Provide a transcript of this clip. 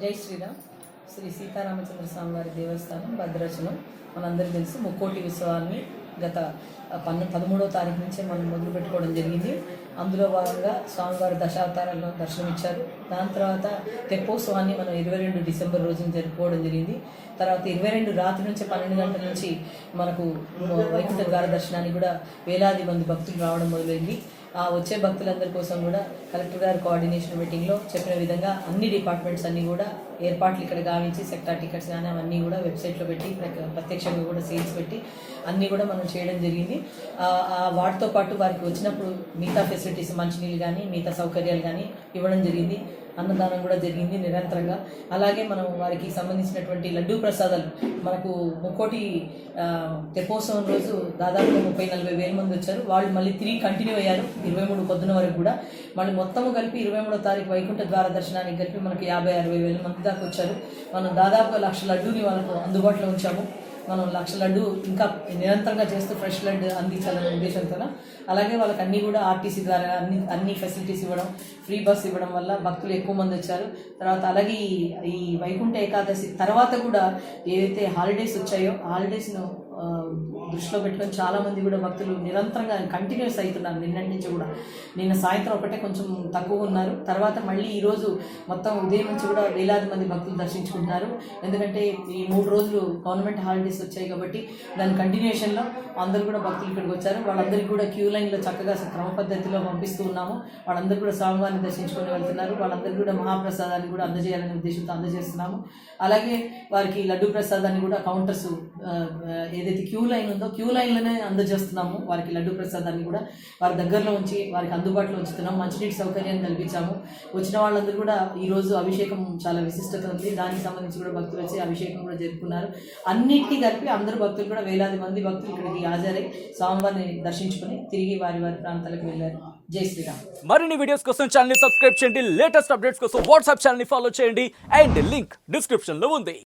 జై శ్రీరామ్. శ్రీ సీతారామచంద్ర స్వామి వారి దేవస్థానం భద్రాచలం. మనందరికీ తెలుసు ముక్కోటి ఉత్సవాన్ని గత పన్ను పదమూడవ తారీఖు నుంచే మనం మొదలు పెట్టుకోవడం జరిగింది. అందులో భాగంగా స్వామివారి దశావతారాల్లో దర్శనమిచ్చారు. దాని తర్వాత తెప్పోత్సవాన్ని మనం ఇరవై రెండు డిసెంబర్ రోజున జరుపుకోవడం జరిగింది. తర్వాత ఇరవై రెండు రాత్రి నుంచి పన్నెండు గంటల నుంచి మనకు వైకుంఠ ద్వార దర్శనానికి కూడా వేలాది మంది భక్తులు రావడం మొదలైంది. వచ్చే భక్తులందరి కోసం కూడా కలెక్టర్ గారి కోఆర్డినేషన్ మీటింగ్లో చెప్పిన విధంగా అన్ని డిపార్ట్మెంట్స్ అన్నీ కూడా ఏర్పాట్లు ఇక్కడ గావించి సెక్టార్ టికెట్స్ కానీ అవన్నీ కూడా వెబ్సైట్లో పెట్టి ప్రత్యక్షంగా కూడా సేల్స్ పెట్టి అన్నీ కూడా మనం చేయడం జరిగింది. ఆ వాటితో పాటు వారికి వచ్చినప్పుడు మిగతా ఫెసిలిటీస్ మంచినీళ్ళు కానీ మిగతా సౌకర్యాలు కానీ ఇవ్వడం జరిగింది. అన్నదానం కూడా జరిగింది నిరంతరంగా. అలాగే మనం వారికి సంబంధించినటువంటి లడ్డూ ప్రసాదాలు మనకు ముక్కోటి ఆ, తెప్పోత్సవం రోజు దాదాపుగా ముప్పై నలభై వేల మంది వచ్చారు. వాళ్ళు మళ్ళీ తిరిగి కంటిన్యూ అయ్యారు ఇరవై మూడు పొద్దున వరకు కూడా. మళ్ళీ మొత్తము కలిపి ఇరవై మూడో తారీఖు వైకుంఠ ద్వార దర్శనానికి కలిపి మనకి యాభై అరవై వేల మంది దాకా వచ్చారు. మనం దాదాపు లక్ష లడ్డూని వాళ్ళకు అందుబాటులో ఉంచాము. మనం లక్ష లడ్డు ఇంకా నిరంతరంగా చేస్తూ ఫ్రెష్ లడ్డు అందించాలనే ఉద్దేశంతో అలాగే వాళ్ళకి అన్నీ కూడా ఆర్టీసీ ద్వారా అన్ని అన్ని ఫెసిలిటీస్ ఇవ్వడం ఫ్రీ బస్ ఇవ్వడం వల్ల భక్తులు ఎక్కువ మంది వచ్చారు. తర్వాత అలాగే ఈ- వైకుంఠ ఏకాదశి తర్వాత కూడా ఏదైతే హాలిడేస్ వచ్చాయో హాలిడేస్ను దృష్టిలో పెట్టుకొని చాలామంది కూడా భక్తులు నిరంతరంగా కంటిన్యూస్ అవుతున్నారు. నిన్నటి నుంచి కూడా. నిన్న సాయంత్రం ఒకటే కొంచెం తక్కువ ఉన్నారు. తర్వాత మళ్ళీ ఈరోజు మొత్తం ఉదయం నుంచి కూడా వేలాది మంది భక్తులు దర్శించుకుంటున్నారు. ఎందుకంటే ఈ మూడు రోజులు గవర్నమెంట్ హాలిడేస్ వచ్చాయి కాబట్టి దాని కంటిన్యూషన్లో అందరూ కూడా భక్తులు ఇక్కడికి వచ్చారు. వాళ్ళందరికీ కూడా క్యూ లైన్లో చక్కగా క్రమ పద్ధతిలో పంపిస్తూ ఉన్నాము. వాళ్ళందరూ కూడా స్వామివారిని దర్శించుకొని వెళ్తున్నారు. వాళ్ళందరూ కూడా మహాప్రసాదాన్ని కూడా అందజేయాలనే ఉద్దేశంతో అందజేస్తున్నాము. అలాగే వారికి లడ్డు ప్రసాదాన్ని కూడా కౌంటర్స్ ఏదైతే ఏదైతే క్యూ లైన్ ఉందో క్యూ లైన్లోనే అందజేస్తున్నాము వారికి లడ్డు ప్రసాదాన్ని కూడా. వారి దగ్గరలో ఉంచి వారికి అందుబాటులో ఉంచుతున్నాము మంచినీటి సౌకర్యాన్ని కల్పించాము. వచ్చిన వాళ్ళందరూ కూడా ఈరోజు అభిషేకం చాలా విశిష్టత ఉంది. దానికి సంబంధించి కూడా భక్తులు వచ్చి అభిషేకం కూడా జరుపుకున్నారు. అన్నిటికీ కలిపి అందరు భక్తులు కూడా వేలాది మంది భక్తులు ఇక్కడికి హాజరై స్వామివారిని దర్శించుకుని తిరిగి వారి వారి ప్రాంతాలకు వెళ్ళారు. జై శ్రీరామ్. మరిన్ని వీడియోస్ కోసం ఛానల్ సబ్స్క్రైబ్ చేయండి. లేటెస్ట్ అప్డేట్స్ కోసం వాట్సాప్ ఛానల్ ఫాలో చేయండి. అండ్ లింక్ డిస్క్రిప్షన్లో ఉంది.